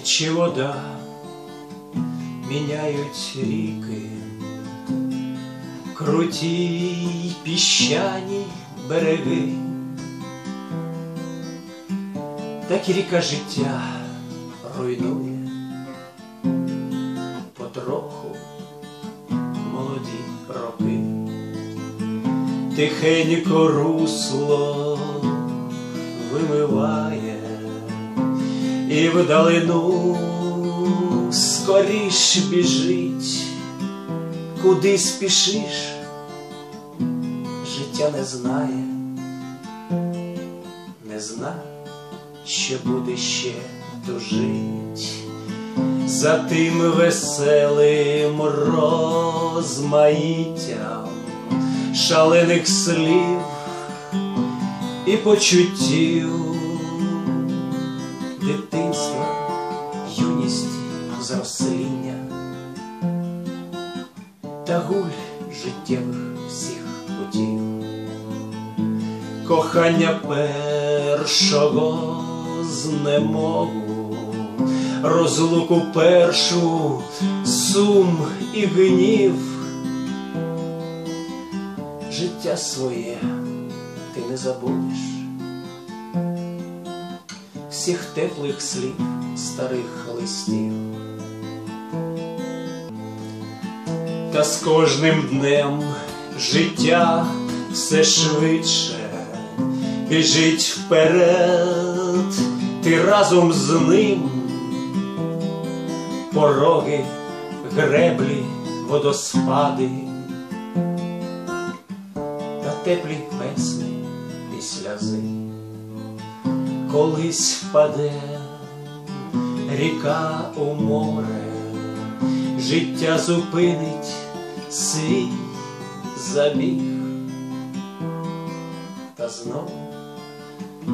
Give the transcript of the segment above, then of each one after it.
Наче вода? Міняють ріки, круті піщані береги, так і ріка життя руйнує. Потроху молоді роки, тихенько русло вимиває і вдалину скоріш біжить, куди спішиш, життя не знає, не зна, що буде ще тужить. За тим веселим розмаїттям шалених слів і почуттів. Юність, зросління та гуль життєвих всіх путів, кохання першого знемогу, розлуку першу, сум і гнів, життя своє ти не забудеш. Всіх теплих слів старих листів. Та з кожним днем життя все швидше. Біжить вперед, ти разом з ним. Пороги, греблі, водоспади та теплі весни після зим колись впаде ріка у море, життя зупинить свій забіг, та знов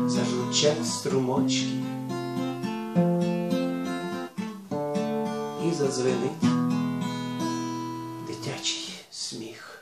зажучать струмочки і задзвенить дитячий сміх.